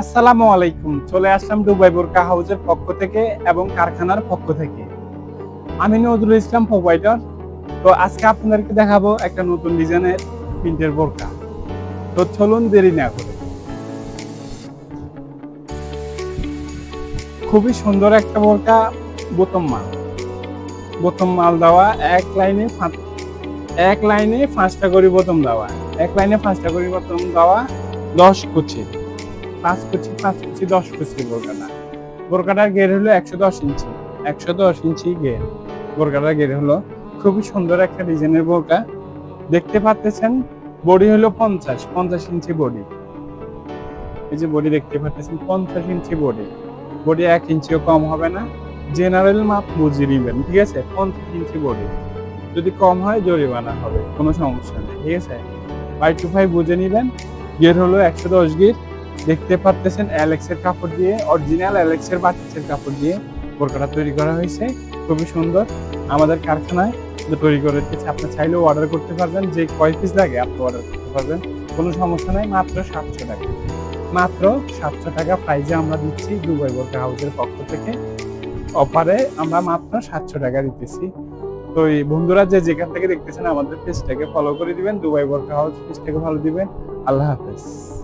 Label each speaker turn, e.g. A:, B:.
A: আসসালামু আলাইকুম। চলে আসলাম দুবাই বোরকা হাউসের পক্ষ থেকে এবং কারখানার পক্ষ থেকে। আমি নজরুল ইসলাম প্রোভাইডার। তো আজকে আপনাদেরকে দেখাবো একটা নতুন ডিজাইনের প্রিন্টের বোরকা। তো চলুন দেরি না করে। খুবই সুন্দর একটা বোরকা, বোতম মাল। বোতম মাল দেওয়া, এক লাইনে এক লাইনে পাঁচটা করে বোতম দেওয়া, এক লাইনে পাঁচটা করে বোতম দেওয়া, দশ কুচি। পাঁচ কুচি পাঁচ কুচি, দশ কুচি বোরকাটা বোরকাটার গের হলো একশো দশ ইঞ্চি। একশো দশ ইঞ্চি গের। বোরকাটার গের হলো খুবই সুন্দর একটা ডিজাইনের বোরকা দেখতে পাচ্ছেন, বডি হলো পঞ্চাশ পঞ্চাশ ইঞ্চি বডি। এই যে বডি দেখতে পাচ্ছেন, পঞ্চাশ ইঞ্চি বডি। বডি এক ইঞ্চিও কম হবে না। জেনারেল মাপ বুঝিয়ে নিবেন, ঠিক আছে? পঞ্চাশ ইঞ্চি বডি। যদি কম হয়, জরিমানা হবে, কোনো সমস্যা নেই, ঠিক আছে? ফাইভ টু ফাইভ বুঝে নিবেন গিয়ার হলো একশো দশ গিয়ার দেখতে পাচ্ছেন অ্যালেক্সের কাপড় দিয়ে অরিজিনাল অ্যালেক্সের বাটিসের কাপড় দিয়ে বোরকাটা তৈরি করা হয়েছে। খুবই সুন্দর। আমাদের কারখানায় তৈরি করে দিচ্ছে আপনি চাইলেও অর্ডার করতে পারবেন। যে কয় পিস লাগে, আপনি অর্ডার করতে পারবেন। কোনো সমস্যা নাই, মাত্র সাতশো টাকা। মাত্র সাতশো টাকা প্রাইজে আমরা দিচ্ছি দুবাই বোরকা হাউসের পক্ষ থেকে। অফারে আমরা মাত্র সাতশো টাকা দিতেছি। তো এই বন্ধুরা যে যেখান থেকে দেখতেছেন আমাদের পেজটাকে ফলো করে দিবেন। দুবাই বোরকা হাউস পেজটাকে ফলো দিবেন। আল্লাহ হাফেজ।